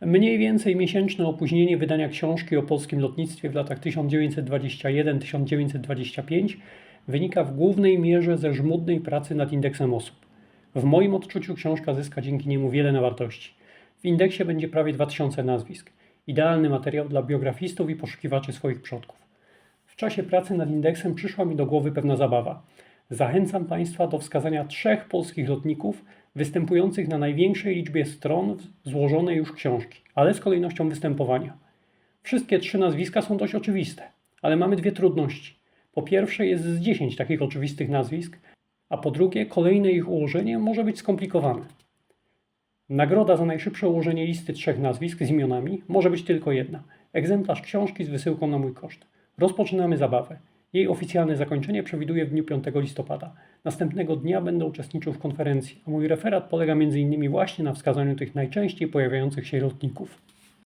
Mniej więcej miesięczne opóźnienie wydania książki o polskim lotnictwie w latach 1921-1925 wynika w głównej mierze ze żmudnej pracy nad indeksem osób. W moim odczuciu książka zyska dzięki niemu wiele na wartości. W indeksie będzie prawie 2000 nazwisk. Idealny materiał dla biografistów i poszukiwaczy swoich przodków. W czasie pracy nad indeksem przyszła mi do głowy pewna zabawa. Zachęcam Państwa do wskazania trzech polskich lotników występujących na największej liczbie stron złożonej już książki, ale z kolejnością występowania. Wszystkie trzy nazwiska są dość oczywiste, ale mamy dwie trudności. Po pierwsze jest z 10 takich oczywistych nazwisk, a po drugie kolejne ich ułożenie może być skomplikowane. Nagroda za najszybsze ułożenie listy trzech nazwisk z imionami może być tylko jedna. Egzemplarz książki z wysyłką na mój koszt. Rozpoczynamy zabawę. Jej oficjalne zakończenie przewiduję w dniu 5 listopada. Następnego dnia będę uczestniczył w konferencji, a mój referat polega m.in. właśnie na wskazaniu tych najczęściej pojawiających się lotników.